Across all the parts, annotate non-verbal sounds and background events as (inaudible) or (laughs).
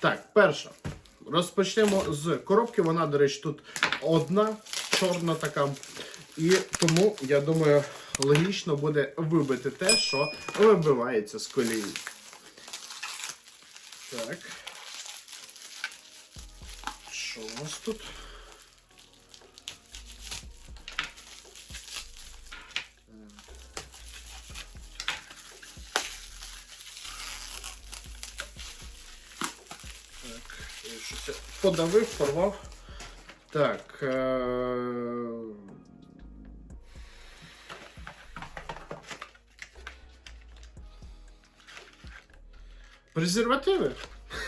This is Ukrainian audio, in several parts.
Так, перша. Розпочнемо з коробки. Вона, до речі, тут одна, чорна така. І тому, я думаю, логічно буде вибити те, що вибивається з колії. Так. Що у нас тут? Так, подавив, порвав. Так. Е... Презервативи?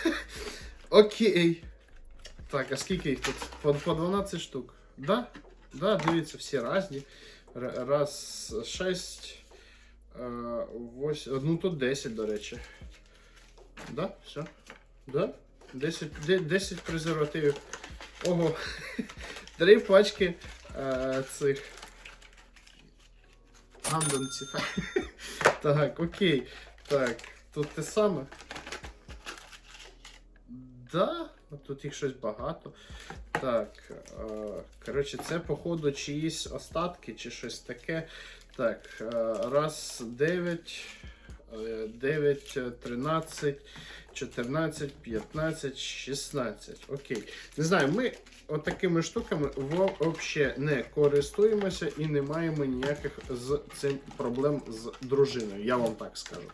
(laughs) Окей. Так, а скільки їх тут? По, по 12 штук. Да? Да, дивіться, всі різні. Раз, шесть, е, восьм. Ну тут 10, до речі. Да? Все? Да? 10, 10 презервативів. Ого. (laughs) Три пачки е, цих. Гандонців. (laughs) так, окей. Так, тут те саме. Да, тут їх щось багато. Так, е, коротше, це, походу, чиїсь остатки чи щось таке. Так, е, раз, 9, 9, 13, 14, 15, 16. Окей. Не знаю, ми отакими штуками взагалі не користуємося і не маємо ніяких з цим проблем з дружиною. Я вам так скажу.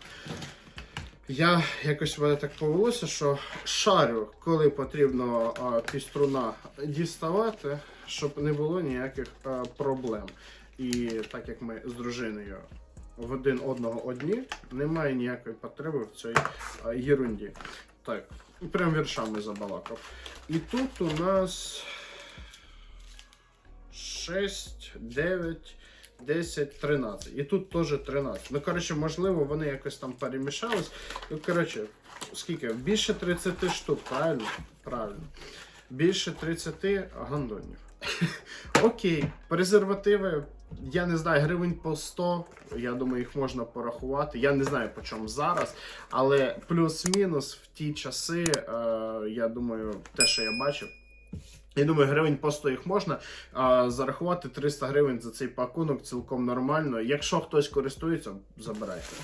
Я якось в мене так повелося, що шарю, коли потрібно піструна діставати, щоб не було ніяких проблем. І так як ми з дружиною в один одного одні, немає ніякої потреби в цій єрунді. Так, прям віршами забалакав. І тут у нас 6, 9, 10, 13. І тут теж 13. Ну, коротше, можливо, вони якось там перемішались. Ну, коротше, скільки? Більше 30 штук, правильно? Правильно. Більше 30 гандонів. (laughs) Окей, презервативи. Я не знаю, гривень по 100. Я думаю, їх можна порахувати. Я не знаю по чому зараз. Але плюс-мінус в ті часи, е, я думаю, те, що я бачив. Я думаю, гривень по 100 їх можна а, зарахувати 300 гривень за цей пакунок цілком нормально. Якщо хтось користується, забирайте.